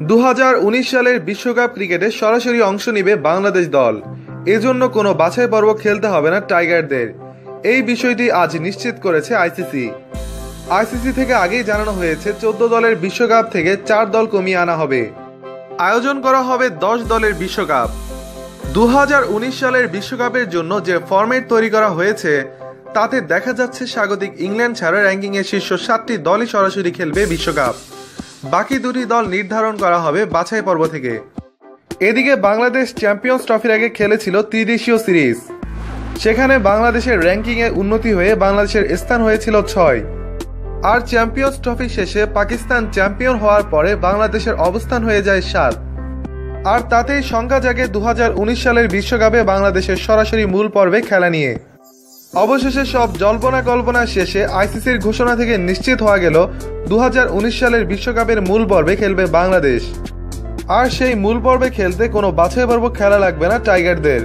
দু হাজার উনিশ সালের বিশ্বকাপ ক্রিকেটে সরাসরি অংশ নেবে বাংলাদেশ দল। এজন্য কোনো বাছাই পর্ব খেলতে হবে না টাইগারদের। এই বিষয়টি আজ নিশ্চিত করেছে আইসিসি। আইসিসি থেকে আগেই জানানো হয়েছে, চোদ্দ দলের বিশ্বকাপ থেকে চার দল কমিয়ে আনা হবে। আয়োজন করা হবে দশ দলের বিশ্বকাপ। দু হাজার উনিশ সালের বিশ্বকাপের জন্য যে ফরম্যাট তৈরি করা হয়েছে, তাতে দেখা যাচ্ছে স্বাগতিক ইংল্যান্ড ছাড়া র্যাঙ্কিংয়ের শীর্ষ সাতটি দলই সরাসরি খেলবে বিশ্বকাপ। বাকি দুটি দল নির্ধারণ করা হবে বাছাই পর্ব থেকে। এদিকে বাংলাদেশ চ্যাম্পিয়ন্স ট্রফির আগে খেলেছিল ত্রিদেশীয় সিরিজ। সেখানে বাংলাদেশের র্যাঙ্কিংয়ে উন্নতি হয়ে বাংলাদেশের স্থান হয়েছিল ছয়। আর চ্যাম্পিয়ন্স ট্রফি শেষে পাকিস্তান চ্যাম্পিয়ন হওয়ার পরে বাংলাদেশের অবস্থান হয়ে যায় সাত। আর তাতেই সংখ্যা জাগে দু হাজার উনিশ সালের বিশ্বকাপে বাংলাদেশের সরাসরি মূল পর্বে খেলা নিয়ে। অবশেষে সব জল্পনা কল্পনা শেষে আইসিসির ঘোষণা থেকে নিশ্চিত হওয়া গেল দু হাজার উনিশ সালের বিশ্বকাপের মূল পর্বে খেলবে বাংলাদেশ। আর সেই মূল পর্বে খেলতে কোনো বাছাই পর্ব খেলা লাগবে না টাইগারদের।